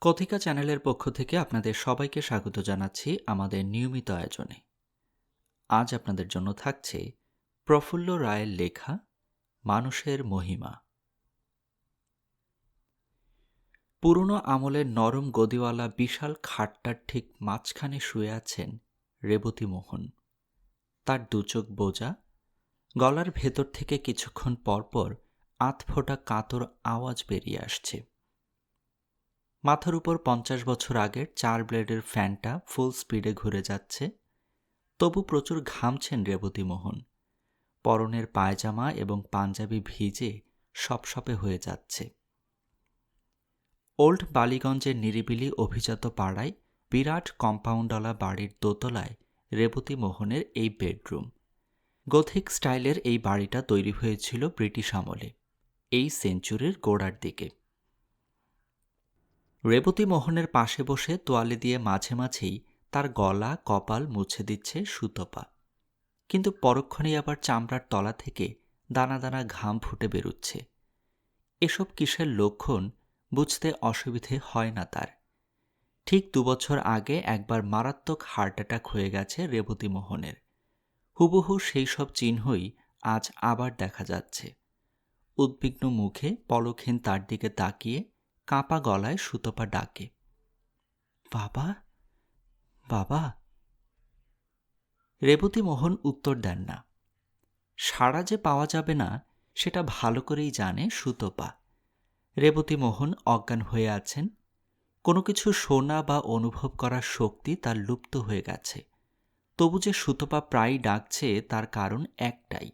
কথিকা চ্যানেলের পক্ষ থেকে আপনাদের সবাইকে স্বাগত জানাচ্ছি আমাদের নিয়মিত আয়োজনে। আজ আপনাদের জন্য থাকছে প্রফুল্ল রায়ের লেখা, মানুষের মহিমা। পুরনো আমলের নরম গদিওয়ালা বিশাল খাটটার ঠিক মাঝখানে শুয়ে আছেন রেবতী মোহন। তার দুচোখ বোজা, গলার ভেতর থেকে কিছুক্ষণ পরপর আতফোটা কাতর আওয়াজ বেরিয়ে আসছে। মাথার উপর পঞ্চাশ বছর আগের চার ব্লেডের ফ্যানটা ফুল স্পিডে ঘুরে যাচ্ছে। তবু প্রচুর ঘামছেন রেবতী মোহন। পরনের পায়জামা এবং পাঞ্জাবি ভিজে সপসপে হয়ে যাচ্ছে। ওল্ড বালিগঞ্জের নিরিবিলি অভিজাত পাড়ায় বিরাট কম্পাউন্ডওয়ালা বাড়ির দোতলায় রেবতী মোহনের এই বেডরুম। গথিক স্টাইলের এই বাড়িটা তৈরি হয়েছিল ব্রিটিশ আমলে, এই সেঞ্চুরির গোড়ার দিকে। রেবতী মোহনের পাশে বসে তোয়ালে দিয়ে মাঝে মাঝেই তার গলা, কপাল মুছে দিচ্ছে সুতপা। কিন্তু পরক্ষণেই আবার চামড়ার তলা থেকে দানা দানা ঘাম ফুটে বেরুচ্ছে। এসব কিসের লক্ষণ বুঝতে অসুবিধে হয় না তার। ঠিক দুবছর আগে একবার মারাত্মক হার্ট অ্যাটাক হয়ে গেছে রেবতী মোহনের। হুবহু সেই সব চিহ্নই আজ আবার দেখা যাচ্ছে। উদ্বিগ্ন মুখে পলক্ষীন তার দিকে তাকিয়ে কাঁপা গলায় সুতপা ডাকে। বাবা বাবা। রেবতী মোহন উত্তর দেন না। সাড়া যে পাওয়া যাবে না, সেটা ভালো করেই জানে সুতপা। রেবতী মোহন অজ্ঞান হয়ে আছেন। কোনো কিছু শোনা বা অনুভব করার শক্তি তার লুপ্ত হয়ে গেছে। তবু যে সুতপা প্রায় ডাকছে, তার কারণ একটাই।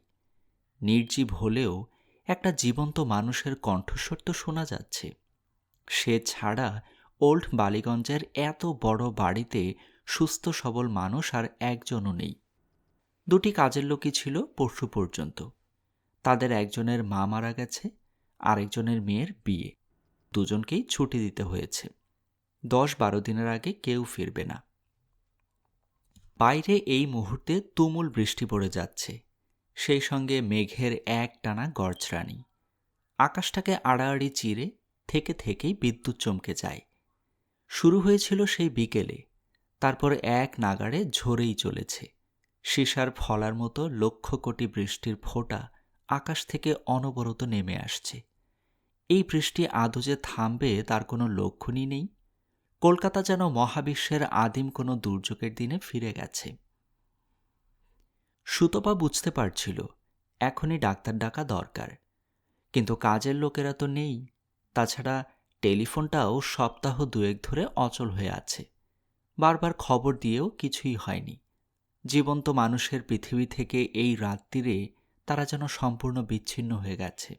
নির্জীব হলেও একটা জীবন্ত মানুষের কণ্ঠস্বর তো শোনা যাচ্ছে। সে ছাড়া ওল্ড বালিগঞ্জের এত বড় বাড়িতে সুস্থ সবল মানুষ আর একজনও নেই। দুটি কাজের লোকই ছিল পরশু পর্যন্ত। তাদের একজনের মা মারা গেছে, আরেকজনের মেয়ের বিয়ে। দুজনকেই ছুটি দিতে হয়েছে। দশ বারো দিনের আগে কেউ ফিরবে না। বাইরে এই মুহূর্তে তুমুল বৃষ্টি পড়ে যাচ্ছে। সেই সঙ্গে মেঘের এক টানা গড়ছরানি আকাশটাকে আড়াআড়ি চিরে থেকে থেকেই বিদ্যুৎ চমকে যায়। শুরু হয়েছিল সেই বিকেলে, তারপর এক নাগাড়ে ঝরেই চলেছে। সীসার ফলার মতো লক্ষ কোটি বৃষ্টির ফোঁটা আকাশ থেকে অনবরত নেমে আসছে। এই বৃষ্টি আদৌ যে থামবে তার কোনো লক্ষণই নেই। কলকাতা যেন মহাবিশ্বের আদিম কোনো দুর্যোগের দিনে ফিরে গেছে। সুতপা বুঝতে পারছিল, এখনই ডাক্তার ডাকা দরকার। কিন্তু কাজের লোকেরা তো নেই। তাছাড়া টেলিফোনটাও সপ্তাহ দুয়েক ধরে অচল হয়ে আছে। বারবার খবর দিয়েও কিছুই হয়নি। জীবন্ত মানুষের পৃথিবী থেকে এই রাত্রিরে তারা যেন সম্পূর্ণ বিচ্ছিন্ন হয়ে গেছে।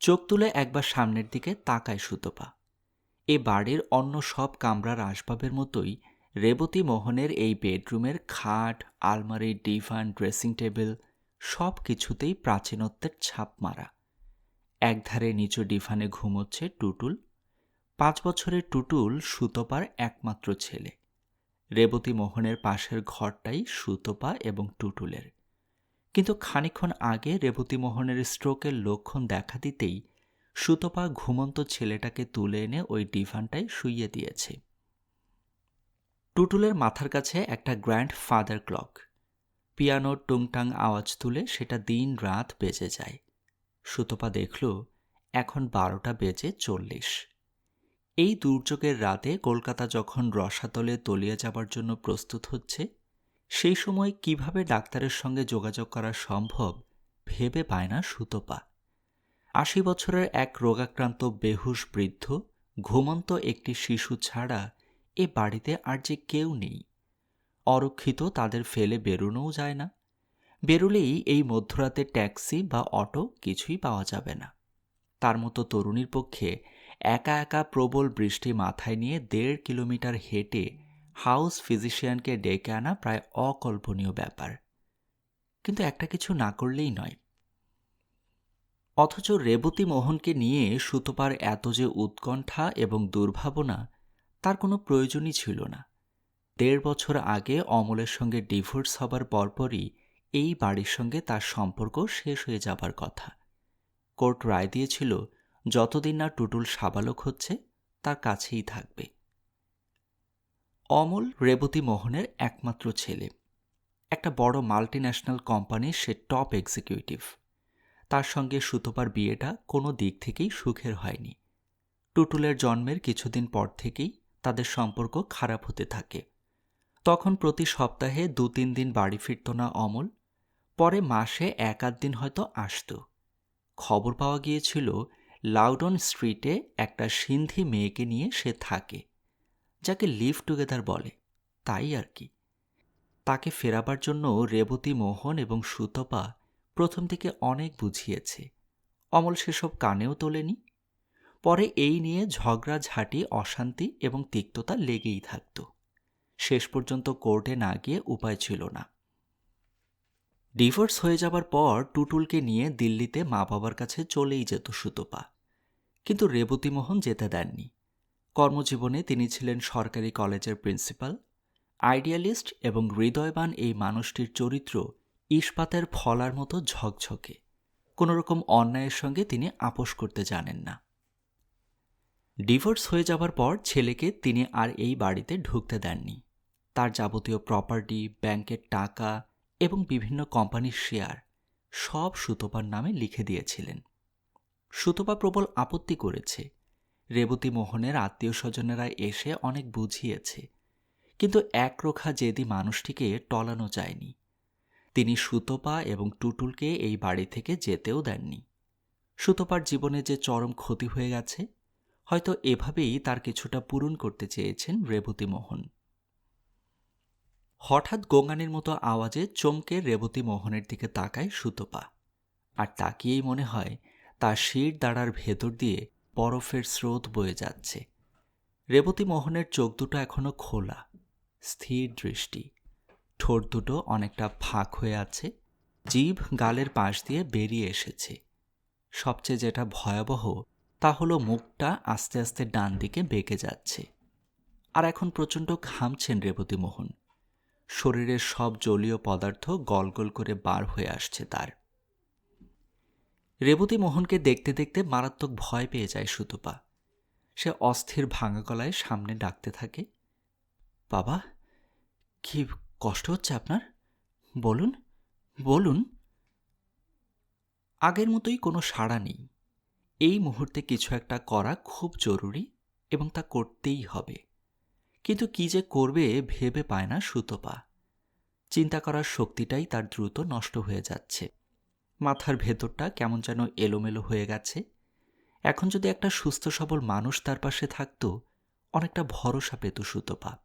চোখ তুলে একবার সামনের দিকে তাকায় সুতপা। এ বাড়ির অন্য সব কামরার আসবাবের মতোই রেবতী মোহনের এই বেডরুমের খাট, আলমারি, ডিভান, ড্রেসিং টেবিল সব কিছুতেই প্রাচীনত্বের ছাপ মারা। একধারে নিচু ডিফানে ঘুমোচ্ছে টুটুল। পাঁচ বছরের টুটুল সুতপার একমাত্র ছেলে। রেবতী মোহনের পাশের ঘরটাই সুতপা এবং টুটুলের। কিন্তু খানিক্ষণ আগে রেবতী মোহনের স্ট্রোকের লক্ষণ দেখা দিতেই সুতপা ঘুমন্ত ছেলেটাকে তুলে এনে ওই ডিভানটায় শুইয়ে দিয়েছে। টুটুলের মাথার কাছে একটা গ্র্যান্ড ফাদার ক্লক। পিয়ানোর টুংটাং আওয়াজ তুলে সেটা দিন রাত বেজে যায়। সুতপা দেখল, এখন বারোটা বেজে চল্লিশ। এই দুর্যোগের রাতে কলকাতা যখন রসাতলে তলিয়ে যাবার জন্য প্রস্তুত হচ্ছে, সেই সময় কীভাবে ডাক্তারের সঙ্গে যোগাযোগ করা সম্ভব ভেবে পায় না সুতপা। আশি বছরের এক রোগাক্রান্ত বেহুশ বৃদ্ধ, ঘুমন্ত একটি শিশু ছাড়া এ বাড়িতে আর যে কেউ নেই। অরক্ষিত তাদের ফেলে বেরোনোও যায় না। বেরোলেই এই মধ্যরাতে ট্যাক্সি বা অটো কিছুই পাওয়া যাবে না। তার মতো তরুণীর পক্ষে একা একা প্রবল বৃষ্টি মাথায় নিয়ে দেড় কিলোমিটার হেঁটে হাউস ফিজিশিয়ানকে ডেকে আনা প্রায় অকল্পনীয় ব্যাপার। কিন্তু একটা কিছু না করলেই নয়। অথচ রেবতী মোহনকে নিয়ে সুতপার এত যে উৎকণ্ঠা এবং দুর্ভাবনা, তার কোনো প্রয়োজনই ছিল না। দেড় বছর আগে অমলের সঙ্গে ডিভোর্স হবার পরপরই এই বাড়ির সঙ্গে তার সম্পর্ক শেষ হয়ে যাবার কথা। কোর্ট রায় দিয়েছিল, যতদিন না টুটুল সাবালক হচ্ছে, তার কাছেই থাকবে। অমল রেবতী মোহনের একমাত্র ছেলে। একটা বড় মাল্টি ন্যাশনাল কোম্পানির সে টপ এক্সিকিউটিভ। তার সঙ্গে সুতোপার বিয়েটা কোনো দিক থেকেই সুখের হয়নি। টুটুলের জন্মের কিছুদিন পর থেকেই তাদের সম্পর্ক খারাপ হতে থাকে। তখন প্রতি সপ্তাহে দু তিন দিন বাড়ি ফিরত না অমল পরে মাসে এক আধ দিন হয়তো আসত। খবর পাওয়া গিয়েছিল, লাউডন স্ট্রিটে একটা সিন্ধি মেয়েকে নিয়ে সে থাকে, যাকে লিভ টুগেদার বলে। তাই আর কি। তাকে ফেরাবার জন্য রেবতী মোহন এবং সুতপা প্রথম থেকে অনেক বুঝিয়েছে। অমল সেসব কানেও তোলেনি। পরে এই নিয়ে ঝগড়া, ঝাঁটি, অশান্তি এবং তিক্ততা লেগেই থাকত। শেষ পর্যন্ত কোর্টে না গিয়ে উপায় ছিল না। ডিভোর্স হয়ে যাবার পর টুটুলকে নিয়ে দিল্লিতে মা বাবার কাছে চলেই যেত সুতপা। কিন্তু রেবতী মোহন যেতে দেননি। কর্মজীবনে তিনি ছিলেন সরকারি কলেজের প্রিন্সিপাল, আইডিয়ালিস্ট এবং হৃদয়বান এই মানুষটির চরিত্র ইস্পাতের ফলার মতো ঝকঝকে। কোনোরকম অন্যায়ের সঙ্গে তিনি আপোষ করতে জানেন না। ডিভোর্স হয়ে যাবার পর ছেলেকে তিনি আর এই বাড়িতে ঢুকতে দেননি। তার যাবতীয় প্রপার্টি ব্যাংকের টাকা এবং বিভিন্ন কোম্পানির শেয়ার সব সুতোপার নামে লিখে দিয়েছিলেন। সুতপা প্রবল আপত্তি করেছে। রেবতী মোহনের আত্মীয় স্বজনেরা এসে অনেক বুঝিয়েছে। কিন্তু একরোখা জেদি মানুষটিকে টলানো যায়নি। তিনি সুতপা এবং টুটুলকে এই বাড়ি থেকে যেতেও দেননি। সুতপার জীবনে যে চরম ক্ষতি হয়ে গেছে, হয়তো এভাবেই তার কিছুটা পূরণ করতে চেয়েছেন রেবতী মোহন। হঠাৎ গঙ্গানির মতো আওয়াজে চমকে রেবতী মোহনের দিকে তাকায় সুতপা। আর তাকিয়েই মনে হয়, তার শির দাঁড়ার ভেতর দিয়ে বরফের স্রোত বয়ে যাচ্ছে। রেবতী মোহনের চোখ দুটো এখনও খোলা, স্থির দৃষ্টি। ঠোঁট দুটো অনেকটা ফাঁক হয়ে আছে, জীব গালের পাশ দিয়ে বেরিয়ে এসেছে। সবচেয়ে যেটা ভয়াবহ, তা হলো মুখটা আস্তে আস্তে ডান দিকে বেঁকে যাচ্ছে। আর এখন প্রচণ্ড ঘামছেন রেবতী মোহন। শরীরের সব জলীয় পদার্থ গল গল করে বার হয়ে আসছে তার। রেবতী মোহনকে দেখতে দেখতে মারাত্মক ভয় পেয়ে যায় সুতপা। সে অস্থির ভাঙা গলায় সামনে ডাকতে থাকে, বাবা, কি কষ্ট হচ্ছে আপনার? বলুন বলুন। আগের মতোই কোনো সাড়া নেই। এই মুহূর্তে কিছু একটা করা খুব জরুরি এবং তা করতেই হবে। কিন্তু কি যে করবে ভেবে পায় না সুতপা চিন্তা করার শক্তিটাই তার দ্রুত নষ্ট হয়ে যাচ্ছে। মাথার ভেতরটা কেমন যেন এলোমেলো হয়ে গেছে। এখন যদি একটা সুস্থ সবল মানুষ তার পাশে থাকত, অনেকটা ভরসা পেত সুতপা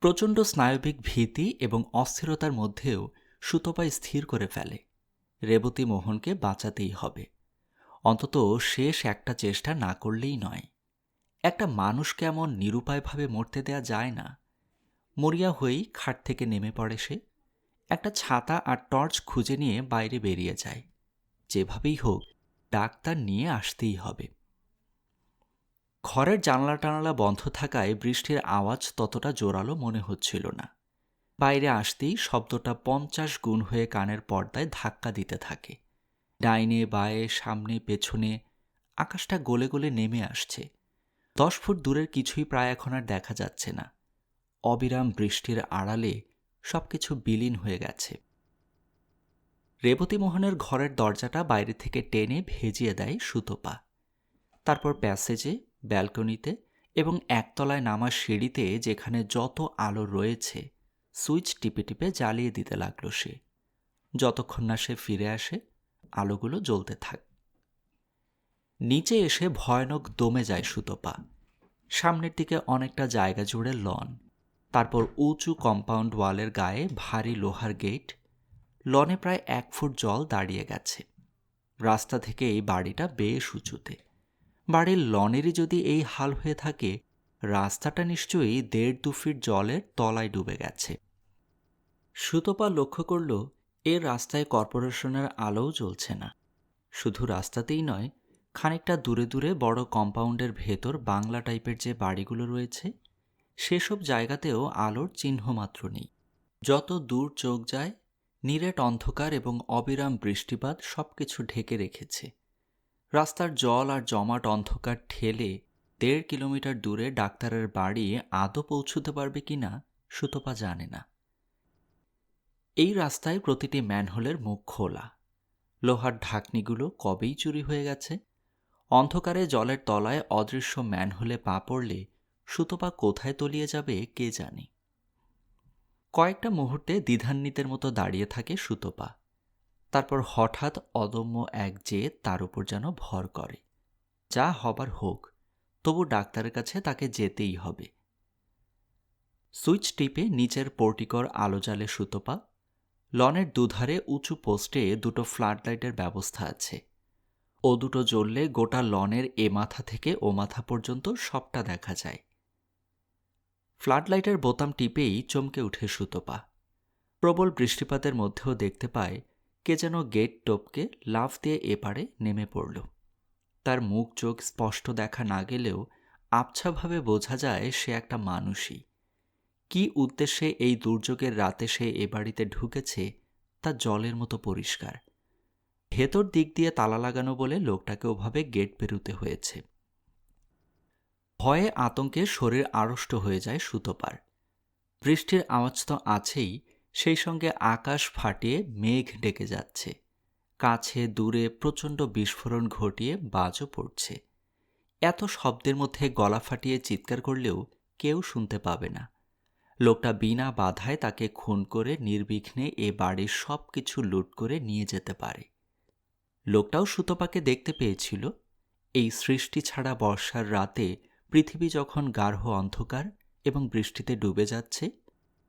প্রচণ্ড স্নায়বিক ভীতি এবং অস্থিরতার মধ্যেও সুতপা স্থির করে ফেলে। রেবতী মোহনকে বাঁচাতেই হবে। অন্তত শেষ একটা চেষ্টা না করলেই নয়। একটা মানুষকে এমন নিরুপায়ভাবে মরতে দেয়া যায় না। মরিয়া হয়েই খাট থেকে নেমে পড়ে সে। একটা ছাতা আর টর্চ খুঁজে নিয়ে বাইরে বেরিয়ে যায়। যেভাবেই হোক, ডাক্তার নিয়ে আসতেই হবে। ঘরের জানলা টানলা বন্ধ থাকায় বৃষ্টির আওয়াজ ততটা জোরালো মনে হচ্ছিল না। বাইরে আসতেই শব্দটা পঞ্চাশ গুণ হয়ে কানের পর্দায় ধাক্কা দিতে থাকে। ডাইনে, বায়ে, সামনে, পেছনে আকাশটা গলে গলে নেমে আসছে। দশ ফুট দূরের কিছুই প্রায় এখন আর দেখা যাচ্ছে না। অবিরাম বৃষ্টির আড়ালে সব কিছু বিলীন হয়ে গেছে। রেবতী মোহনের ঘরের দরজাটা বাইরে থেকে টেনে ভেজিয়ে দেয় সুতোপা। তারপর প্যাসেজে, ব্যালকনিতে এবং একতলায় নামার সিঁড়িতে যেখানে যত আলো রয়েছে, সুইচ টিপে টিপে জ্বালিয়ে দিতে লাগল সে। যতক্ষণ না সে ফিরে আসে, আলোগুলো জ্বলতে থাক। নিচে এসে ভয়ানক দমে যায় সুতপা। সামনের দিকে অনেকটা জায়গা জুড়ে লন। তারপর উঁচু কম্পাউন্ড ওয়ালের গায়ে ভারী লোহার গেট। লনে প্রায় এক ফুট জল দাঁড়িয়ে গেছে। রাস্তা থেকে এই বাড়িটা বেশ উঁচুতে। বাড়ির লনেরই যদি এই হাল হয়ে থাকে, রাস্তাটা নিশ্চয়ই দেড় দু ফিট জলের তলায় ডুবে গেছে। সুতপা লক্ষ্য করল এর রাস্তায় কর্পোরেশনের আলোও জ্বলছে না। শুধু রাস্তাতেই নয় খানিকটা দূরে দূরে বড় কম্পাউন্ডের ভেতর বাংলা টাইপের যে বাড়িগুলো রয়েছে, সেসব জায়গাতেও আলোর চিহ্ন মাত্র নেই। যত দূর চোখ যায়, নিরেট অন্ধকার এবং অবিরাম বৃষ্টিপাত সব কিছু ঢেকে রেখেছে। রাস্তার জল আর জমাট অন্ধকার ঠেলে দেড় কিলোমিটার দূরে ডাক্তারের বাড়ি আদৌ পৌঁছতে পারবে কিনা, সুতপা জানে না। এই রাস্তায় প্রতিটি ম্যানহোলের মুখ খোলা। লোহার ঢাকনিগুলো কবেই চুরি হয়ে গেছে? অন্ধকারে জলের তলায় অদৃশ্য ম্যানহোলে পা পড়লে সুতপা কোথায় তলিয়ে যাবে কে জানে। কয়েকটা মুহূর্তে দ্বিধান্বিতের মতো দাঁড়িয়ে থাকে সুতপা। তারপর হঠাৎ অদম্য এক জেদ তার উপর যেন ভর করে। যা হবার হোক, তবু ডাক্তারের কাছে তাকে যেতেই হবে। সুইচ টিপে নিচের পোর্টিকর আলো জ্বালে সুতপা। লনের দুধারে উঁচু পোস্টে দুটো ফ্ল্যাট লাইটের ব্যবস্থা আছে। ও দুটো জ্বললে গোটা লনের এ মাথা থেকে ও মাথা পর্যন্ত সবটা দেখা যায়। ফ্ল্যাট লাইটের বোতাম টিপেই চমকে উঠে সুতপা। প্রবল বৃষ্টিপাতের মধ্যেও দেখতে পায়, কে যেন গেট টপকে লাফ দিয়ে এপারে নেমে পড়ল। তার মুখ চোখ স্পষ্ট দেখা না গেলেও আবছাভাবে বোঝা যায় সে একটা মানুষই। কি উদ্দেশ্যে এই দুর্যোগের রাতে সে এ বাড়িতে ঢুকেছে, তা জলের মতো পরিষ্কার। ভেতর দিক দিয়ে তালা লাগানো বলে লোকটাকে ওভাবে গেট পেরুতে হয়েছে। ভয়ে আতঙ্কে শরীর আড়ষ্ট হয়ে যায় সুতোপার। বৃষ্টির আওয়াজ তো আছেই, সেই সঙ্গে আকাশ ফাটিয়ে মেঘ ডেকে যাচ্ছে। কাছে দূরে প্রচণ্ড বিস্ফোরণ ঘটিয়ে বাজও পড়ছে। এত শব্দের মধ্যে গলা ফাটিয়ে চিৎকার করলেও কেউ শুনতে পাবে না। লোকটা বিনা বাধায় তাকে খুন করে নির্বিঘ্নে এ বাড়ির সব কিছু লুট করে নিয়ে যেতে পারে। লোকটাও সুতপাকে দেখতে পেয়েছিল। এই সৃষ্টি ছাড়া বর্ষার রাতে পৃথিবী যখন গাঢ় অন্ধকার এবং বৃষ্টিতে ডুবে যাচ্ছে,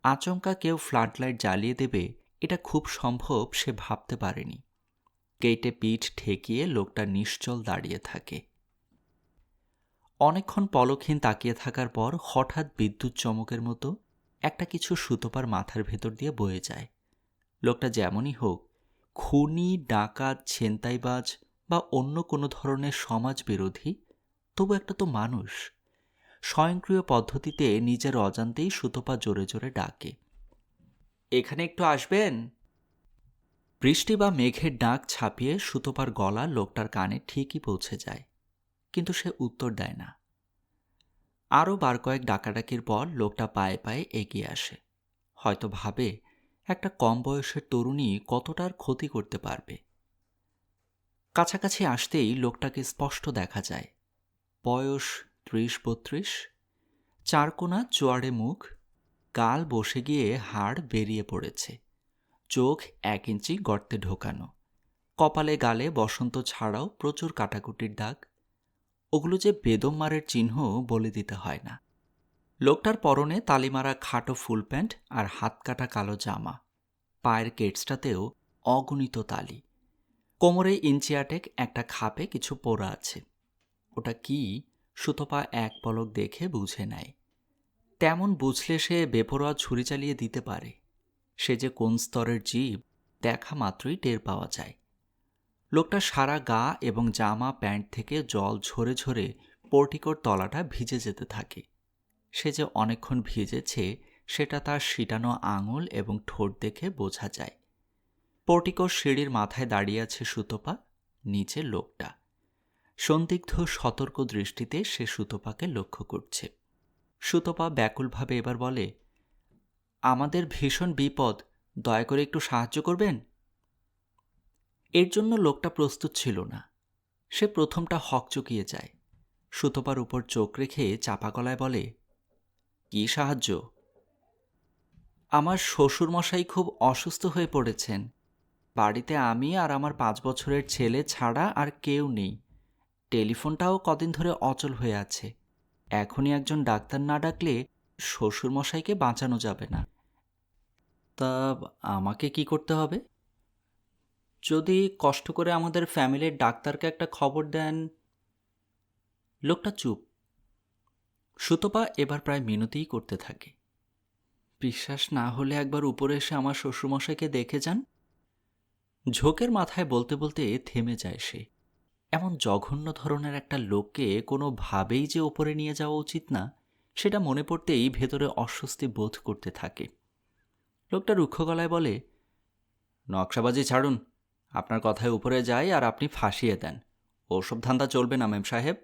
আচমকা কেউ ফ্লাডলাইট জ্বালিয়ে দেবে এটা খুব সম্ভব সে ভাবতে পারেনি। গেটে পিঠ ঠেকিয়ে লোকটা নিশ্চল দাঁড়িয়ে থাকে। অনেকক্ষণ পলকহীন তাকিয়ে থাকার পর হঠাৎ বিদ্যুৎ চমকের মতো একটা কিছু সুতোপার মাথার ভেতর দিয়ে বয়ে যায়। লোকটা যেমনই হোক খুনি, ডাকাত, ছেনতাইবাজ বা অন্য কোনো ধরনের সমাজ বিরোধী তবু একটা তো মানুষ। স্বয়ংক্রিয় পদ্ধতিতে নিজের অজান্তেই সুতোপা জোরে জোরে ডাকে। এখানে একটু আসবেন? বৃষ্টি বা মেঘের ডাক ছাপিয়ে সুতোপার গলা লোকটার কানে ঠিকই পৌঁছে যায়, কিন্তু সে উত্তর দেয় না। আরও বার কয়েক ডাকাডাকির পর লোকটা পায়ে পায়ে এগিয়ে আসে। হয়তো ভাবে একটা কম বয়সের তরুণী কতটার ক্ষতি করতে পারবে? কাছাকাছি আসতেই লোকটাকে স্পষ্ট দেখা যায়। বয়স ত্রিশ বত্রিশ চারকোনা, চোয়াড়ে মুখ, গাল বসে গিয়ে হাড় বেরিয়ে পড়েছে। চোখ এক ইঞ্চি গর্তে ঢোকানো। কপালে গালে বসন্ত ছাড়াও প্রচুর কাটাকুটির দাগ। ওগুলো যে বেদম মারের চিহ্ন বলে দিতে হয় না। লোকটার পরনে তালিমারা খাটো ফুল প্যান্ট আর হাত কাটা কালো জামা। পায়ের কেটসটাতেও অগণিত তালি। কোমরে ইঞ্চিয়াটেক একটা খাপে কিছু পোড়া আছে। ওটা কি সুতপা এক পলক দেখে বুঝে নেয়। তেমন বুঝলে সে বেপরোয়া ছুরি চালিয়ে দিতে পারে। সে যে কোন স্তরের জীব, দেখা মাত্রই টের পাওয়া যায়। লোকটা সারা গা এবং জামা প্যান্ট থেকে জল ঝরে ঝরে পোর্টিকোর তলাটা ভিজে যেতে থাকে। সে যে অনেকক্ষণ ভিজেছে, সেটা তার সিটানো আঙুল এবং ঠোঁট দেখে বোঝা যায়। পোর্টিকোর সিঁড়ির মাথায় দাঁড়িয়ে আছে সুতোপা, নিচে লোকটা। সন্দিগ্ধ সতর্ক দৃষ্টিতে সে সুতোপাকে লক্ষ্য করছে। সুতপা ব্যাকুলভাবে এবার বলে, আমাদের ভীষণ বিপদ, দয়া করে একটু সাহায্য করবেন? এর জন্য লোকটা প্রস্তুত ছিল না। সে প্রথমটা হক চুকিয়ে যায়। সুতপার উপর চোখ রেখে চাপা গলায় বলে কি সাহায্য? আমার শ্বশুরমশাই খুব অসুস্থ হয়ে পড়েছেন। বাড়িতে আমি আর আমার পাঁচ বছরের ছেলে ছাড়া আর কেউ নেই। টেলিফোনটাও কদিন ধরে অচল হয়ে আছে। এখনই একজন ডাক্তার না ডাকলে শ্বশুরমশাইকে বাঁচানো যাবে না। তা আমাকে কি করতে হবে? যদি কষ্ট করে আমাদের ফ্যামিলির ডাক্তারকে একটা খবর দেন। লোকটা চুপ। সুতপা এবার প্রায় মিনতিই করতে থাকে। বিশ্বাস না হলে একবার উপরে এসে আমার শ্বশুরমশাইকে দেখে যান। ঝোঁকের মাথায় বলতে বলতে থেমে যায় সে। এমন জঘন্য ধরনের একটা লোককে কোনোভাবেই যে ওপরে নিয়ে যাওয়া উচিত না, সেটা মনে পড়তেই ভেতরে অস্বস্তি বোধ করতে থাকে। লোকটা রুক্ষ গলায় বলে, নকশাবাজি ছাড়ুন। আপনার কথায় উপরে যায় আর আপনি ফাঁসিয়ে দেন। ওসব ধান্দা চলবে না, মেম সাহেব।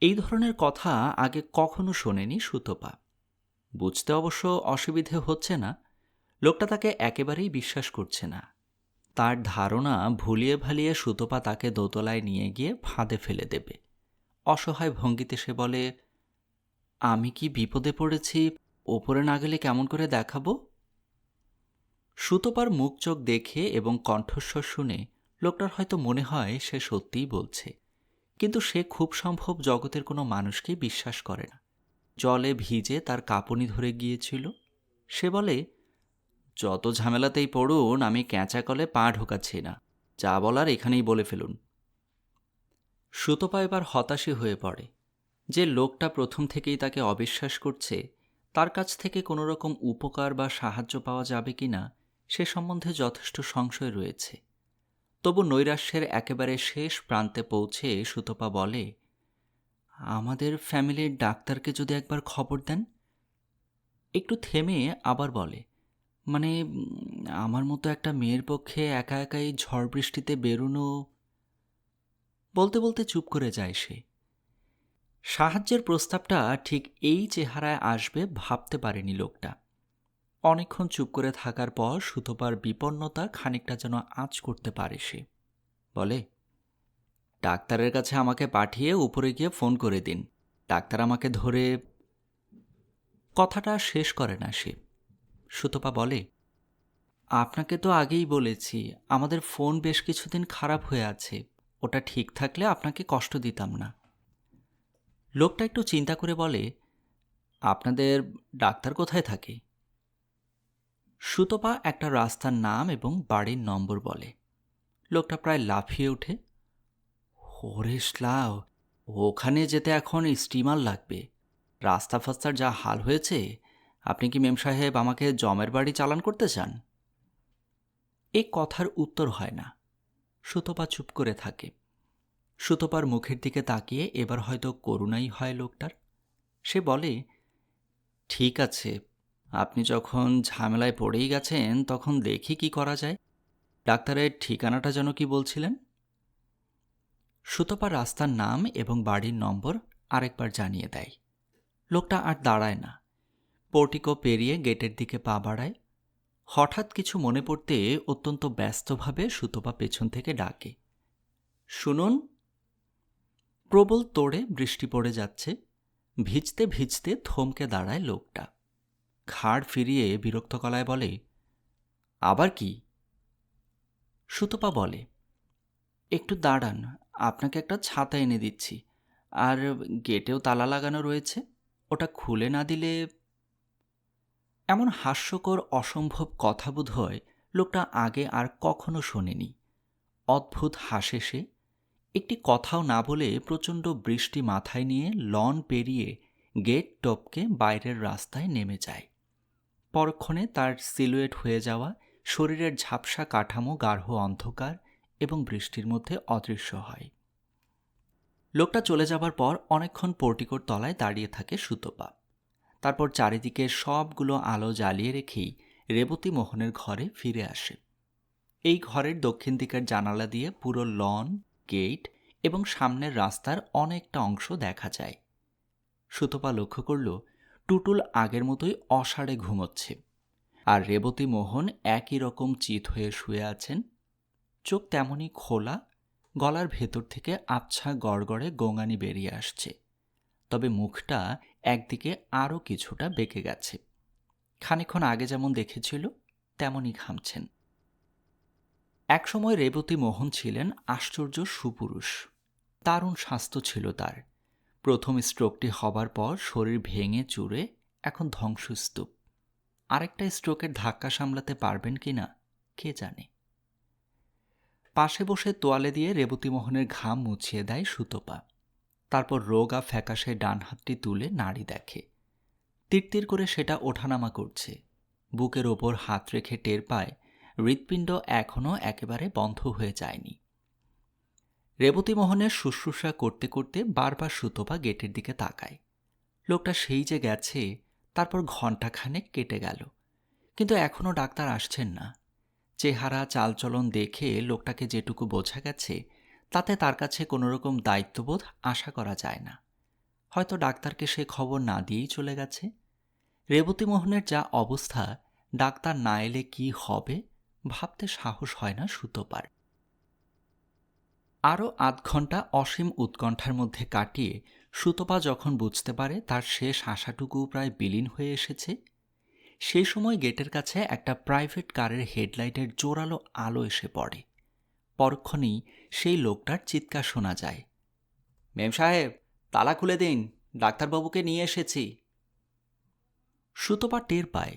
এই ধরনের কথা আগে কখনো শোনেনি সুতপা। বুঝতে অবশ্য অসুবিধে হচ্ছে না। লোকটা তাকে একেবারেই বিশ্বাস করছে না। তার ধারণা ভুলিয়ে ভালিয়ে সুতপা তাকে দোতলায় নিয়ে গিয়ে ফাঁদে ফেলে দেবে। অসহায় ভঙ্গিতে সে বলে, আমি কি বিপদে পড়েছি? ওপরে না গেলে কেমন করে দেখাবো? সুতপার মুখ চোখ দেখে এবং কণ্ঠস্বর শুনে লোকটার হয়তো মনে হয় সে সত্যিই বলছে। কিন্তু সে খুব সম্ভব জগতের কোনো মানুষকে বিশ্বাস করে না। জলে ভিজে তার কাঁপুনি ধরে গিয়েছিল। সে বলে, যত ঝামেলাতেই পড়ুন, আমি ক্যাঁচা কলে পা ঢোকাচ্ছি না। যা বলার এখানেই বলে ফেলুন। সুতপা এবার হতাশই হয়ে পড়ে যে লোকটা প্রথম থেকেই তাকে অবিশ্বাস করছে, তার কাছ থেকে কোনো রকম উপকার বা সাহায্য পাওয়া যাবে কি না সে সম্বন্ধে যথেষ্ট সংশয় রয়েছে। তবু নৈরাশ্যের একেবারে শেষ প্রান্তে পৌঁছে সুতপা বলে, আমাদের ফ্যামিলির ডাক্তারকে যদি একবার খবর দেন? একটু থেমে আবার বলে মানে আমার মতো একটা মেয়ের পক্ষে একা একাই ঝড় বৃষ্টিতে বেরোনো? বলতে বলতে চুপ করে যায় সে। সাহায্যের প্রস্তাবটা ঠিক এই চেহারায় আসবে ভাবতে পারেনি লোকটা। অনেকক্ষণ চুপ করে থাকার পর সুতোপার বিপন্নতা খানিকটা যেন আঁচ করতে পারে সে। বলে, ডাক্তারের কাছে আমাকে পাঠিয়ে উপরে গিয়ে ফোন করে দিন। ডাক্তার আমাকে ধরে কথাটা শেষ করে না সে। সুতপা বলে, আপনাকে তো আগেই বলেছি, আমাদের ফোন বেশ কিছুদিন খারাপ হয়ে আছে। ওটা ঠিক থাকলে আপনাকে কষ্ট দিতাম না। লোকটা একটু চিন্তা করে বলে, আপনাদের ডাক্তার কোথায় থাকে? সুতপা একটা রাস্তার নাম এবং বাড়ির নম্বর বলে। লোকটা প্রায় লাফিয়ে ওঠে। হরেশ লাও ওখানে যেতে এখন স্টিমার লাগবে। রাস্তা ফাস্তার যা হাল হয়েছে, আপনি কি মেম সাহেব আমাকে জমের বাড়ি চালান করতে চান? এ কথার উত্তর হয় না। সুতপা চুপ করে থাকে। সুতপার মুখের দিকে তাকিয়ে এবার হয়তো করুণাই হয় লোকটার। সে বলে, ঠিক আছে আপনি যখন ঝামেলায় পড়েই গেছেন, তখন দেখি কি করা যায়। ডাক্তারের ঠিকানাটা যেন কি বলছিলেন? সুতপা রাস্তার নাম এবং বাড়ির নম্বর আরেকবার জানিয়ে দেয়। লোকটা আর দাঁড়ায় না। পোর্টিকো পেরিয়ে গেটের দিকে পা বাড়ায়। হঠাৎ কিছু মনে পড়তে অত্যন্ত ব্যস্তভাবে সুতপা পেছন থেকে ডাকে। শুনুন, প্রবল তোড়ে বৃষ্টি পড়ে যাচ্ছে। ভিজতে ভিজতে থমকে দাঁড়ায় লোকটা। ঘাড় ফিরিয়ে বিরক্ত গলায় বলে, আবার কি? সুতপা বলে, একটু দাঁড়ান, আপনাকে একটা ছাতা এনে দিচ্ছি। আর গেটেও তালা লাগানো রয়েছে, ওটা খুলে না দিলে এমন হাস্যকর অসম্ভব কথা বোধ হয় লোকটা আগে আর কখনো শোনেনি। অদ্ভুত হাসে সে, একটি কথাও না বলে প্রচণ্ড বৃষ্টি মাথায় নিয়ে লন পেরিয়ে গেট টপকে বাইরের রাস্তায় নেমে যায়। পরক্ষণে তার সিলুয়েট হয়ে যাওয়া, শরীরের ঝাপসা কাঠামো গাঢ় অন্ধকার এবং বৃষ্টির মধ্যে অদৃশ্য হয়। লোকটা চলে যাবার পর অনেকক্ষণ পোর্টিকোর তলায় দাঁড়িয়ে থাকে সুতপা। তারপর চারিদিকে সবগুলো আলো জ্বালিয়ে রেখেই রেবতী মোহনের ঘরে ফিরে আসে। এই ঘরের দক্ষিণ দিকের জানালা দিয়ে পুরো লন, গেট এবং সামনের রাস্তার অনেকটা অংশ দেখা যায়। সুতপা লক্ষ্য করল টুটুল আগের মতোই অসাড়ে ঘুমোচ্ছে। আর রেবতী মোহন একই রকম চিত হয়ে শুয়ে আছেন। চোখ তেমনই খোলা, গলার ভেতর থেকে আবছা গড়গড়ে গোঙানি বেরিয়ে আসছে। তবে মুখটা একদিকে আরও কিছুটা বেঁকে গেছে। খানিক্ষণ আগে যেমন দেখেছিল, তেমনই ঘামছেন। একসময় রেবতী মোহন ছিলেন আশ্চর্য সুপুরুষ। দারুণ স্বাস্থ্য ছিল তার। প্রথম স্ট্রোকটি হবার পর শরীর ভেঙে চুরে এখন ধ্বংসস্তূপ। আরেকটা স্ট্রোকের ধাক্কা সামলাতে পারবেন কি না, কে জানে? পাশে বসে তোয়ালে দিয়ে রেবতী মোহনের ঘাম মুছিয়ে দেয় সুতোপা। তারপর রোগা ফ্যাকাশে ডান হাতটি তুলে নাড়ি দেখে। তিরতির করে সেটা ওঠানামা করছে। বুকের ওপর হাত রেখে টের পায়, হৃৎপিণ্ড এখনও একেবারে বন্ধ হয়ে যায়নি। রেবতী মোহনের শুশ্রূষা করতে করতে বারবার সুতপা গেটের দিকে তাকায়। লোকটা সেই যে গেছে, তারপর ঘণ্টাখানেক কেটে গেল। কিন্তু এখনও ডাক্তার আসছেন না। চেহারা, চালচলন দেখে লোকটাকে যেটুকু বোঝা গেছে, তাতে তার কাছে কোনো রকম দায়িত্ববোধ আশা করা যায় না। হয়তো ডাক্তারকে সে খবর না দিয়েই চলে গেছে। রেবতী মোহনের যা অবস্থা, ডাক্তার না এলে কি হবে, ভাবতে সাহস হয় না সুতোপার। আরও আধ ঘণ্টা অসীম উৎকণ্ঠার মধ্যে কাটিয়ে সুতপা যখন বুঝতে পারে তার শেষ আশাটুকু প্রায় বিলীন হয়ে এসেছে, সেই সময় গেটের কাছে একটা প্রাইভেট কারের হেডলাইটের জোরালো আলো এসে পড়ে। পরক্ষণেই সেই লোকটার চিৎকার শোনা যায়। মেম সাহেব, তালা খুলে দিন, ডাক্তারবাবুকে নিয়ে এসেছি। সুতপা টের পায়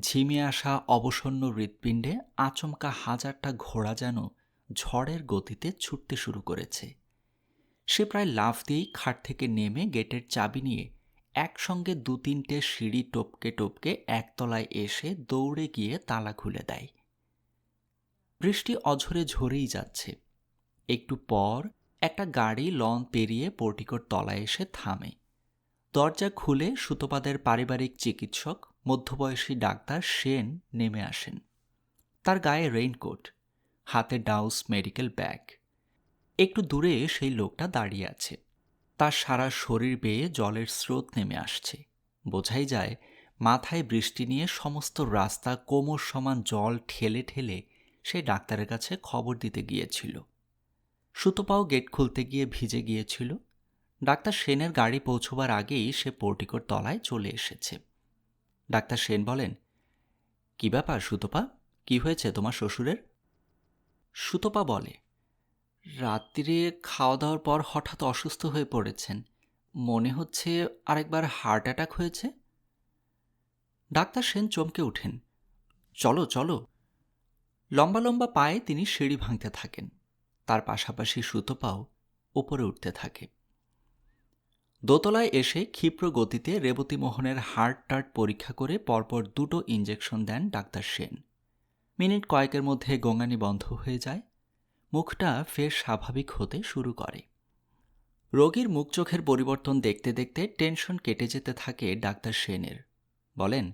ঝিমে আসা অবসন্ন হৃৎপিণ্ডে আচমকা হাজারটা ঘোড়া যেন ঝড়ের গতিতে ছুটতে শুরু করেছে। সে প্রায় লাফ দিয়েই খাট থেকে নেমে গেটের চাবি নিয়ে একসঙ্গে দু তিনটে সিঁড়ি টপকে টপকে একতলায় এসে দৌড়ে গিয়ে তালা খুলে দেয়। বৃষ্টি অঝরে ঝরেই যাচ্ছে। একটু পর একটা গাড়ি লন পেরিয়ে পোর্টিকোর তলায় এসে থামে। দরজা খুলে সুতোপাদের পারিবারিক চিকিৎসক, মধ্যবয়সী ডাক্তার সেন নেমে আসেন। তার গায়ে রেইনকোট। হাতে ডাউস মেডিকেল ব্যাগ। একটু দূরে সেই লোকটা দাঁড়িয়ে আছে। তার সারা শরীর বেয়ে জলের স্রোত নেমে আসছে। বোঝাই যায়, মাথায় বৃষ্টি নিয়ে সমস্ত রাস্তা কোমর সমান জল ঠেলে ঠেলে সে ডাক্তারের কাছে খবর দিতে গিয়েছিল। সুতোপাও গেট খুলতে গিয়ে ভিজে গিয়েছিল। ডাক্তার সেনের গাড়ি পৌঁছবার আগেই সে পোর্টিকোর তলায় চলে এসেছে। ডাক্তার সেন বলেন, কি ব্যাপার সুতপা? কি হয়েছে তোমার শ্বশুরের? সুতপা বলে, রাত্রিরে খাওয়া দাওয়ার পর হঠাৎ অসুস্থ হয়ে পড়েছেন। মনে হচ্ছে আরেকবার হার্ট অ্যাটাক হয়েছে? ডাক্তার সেন চমকে উঠেন চলো চলো। লম্বা লম্বা পায়ে তিনি সিঁড়ি ভাঙতে থাকেন। তার পাশাপাশি সুতোপাও ওপরে উঠতে থাকে। দোতলায় এসে ক্ষিপ্র গতিতে রেবতী মোহনের হার্ট টার্ট পরীক্ষা করে পরপর দুটো ইঞ্জেকশন দেন ডাক্তার সেন। মিনিট কয়েকের মধ্যে গঙ্গানি বন্ধ হয়ে যায়। মুখটা ফের স্বাভাবিক হতে শুরু করে। রোগীর মুখ চোখের পরিবর্তন দেখতে দেখতে টেনশন কেটে যেতে থাকে ডাক্তার সেনের। বলেন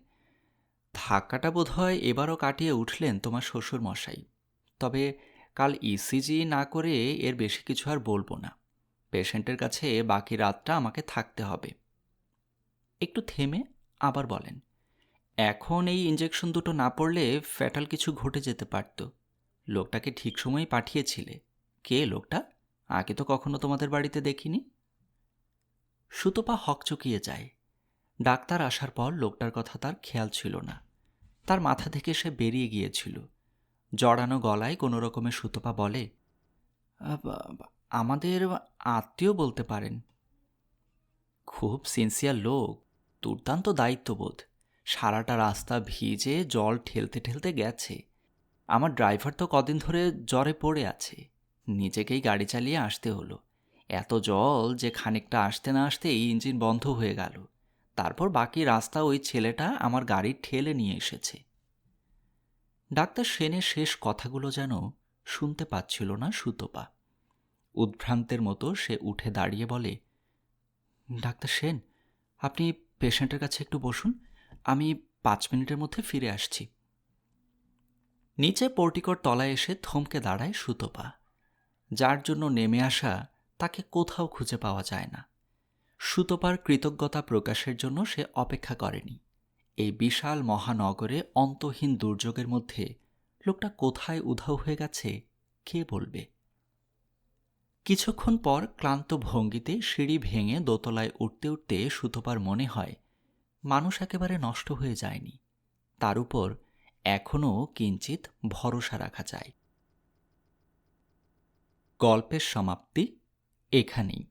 ধাক্কাটা বোধ হয় এবারও কাটিয়ে উঠলেন তোমার শ্বশুর মশাই তবে কাল ইসিজি না করে এর বেশি কিছু আর বলব না। পেশেন্টের কাছে বাকি রাতটা আমাকে থাকতে হবে। একটু থেমে আবার বলেন। এখন এই ইঞ্জেকশন দুটো না পড়লে ফ্যাটাল কিছু ঘটে যেতে পারত। লোকটাকে ঠিক সময় পাঠিয়েছিলে। কে লোকটা? আগে তো কখনো তোমাদের বাড়িতে দেখিনি। সুতপা হকচকিয়ে যায়। ডাক্তার আসার পর লোকটার কথা তার খেয়াল ছিল না। তার মাথা থেকে সে বেরিয়ে গিয়েছিল। জড়ানো গলায় কোনো রকমের সুতপা বলে আমাদের আত্মীয় বলতে পারেন। খুব সিনসিয়ার লোক, দুর্দান্ত দায়িত্ববোধ। সারাটা রাস্তা ভিজে জল ঠেলতে ঠেলতে গেছে। আমার ড্রাইভার তো কদিন ধরে জ্বরে পড়ে আছে। নিজেকেই গাড়ি চালিয়ে আসতে হলো। এত জল যে খানিকটা আসতে না আসতে এই ইঞ্জিন বন্ধ হয়ে গেল। তারপর বাকি রাস্তা ওই ছেলেটা আমার গাড়ি ঠেলে নিয়ে এসেছে। ডাক্তার সেনের শেষ কথাগুলো যেন শুনতে পাচ্ছিল না সুতপা। উদ্ভ্রান্তের মতো সে উঠে দাঁড়িয়ে বলে, ডাক্তার সেন, আপনি পেশেন্টের কাছে একটু বসুন। আমি পাঁচ মিনিটের মধ্যে ফিরে আসছি। নিচে পোর্টিকর তলায় এসে থমকে দাঁড়ায় সুতপা। যার জন্য নেমে আসা তাকে কোথাও খুঁজে পাওয়া যায় না। সুতপার কৃতজ্ঞতা প্রকাশের জন্য সে অপেক্ষা করেনি। এই বিশাল মহানগরে অন্তহীন দুর্যোগের মধ্যে লোকটা কোথায় উধাও হয়ে গেছে, কে বলবে? কিছুক্ষণ পর ক্লান্ত ভঙ্গিতে সিঁড়ি ভেঙে দোতলায় উঠতে উঠতে সুতপার মনে হয় মানুষ একেবারে নষ্ট হয়ে যায়নি। তার উপর এখনও কিঞ্চিত ভরসা রাখা যায়। গল্পের সমাপ্তি এখানেই।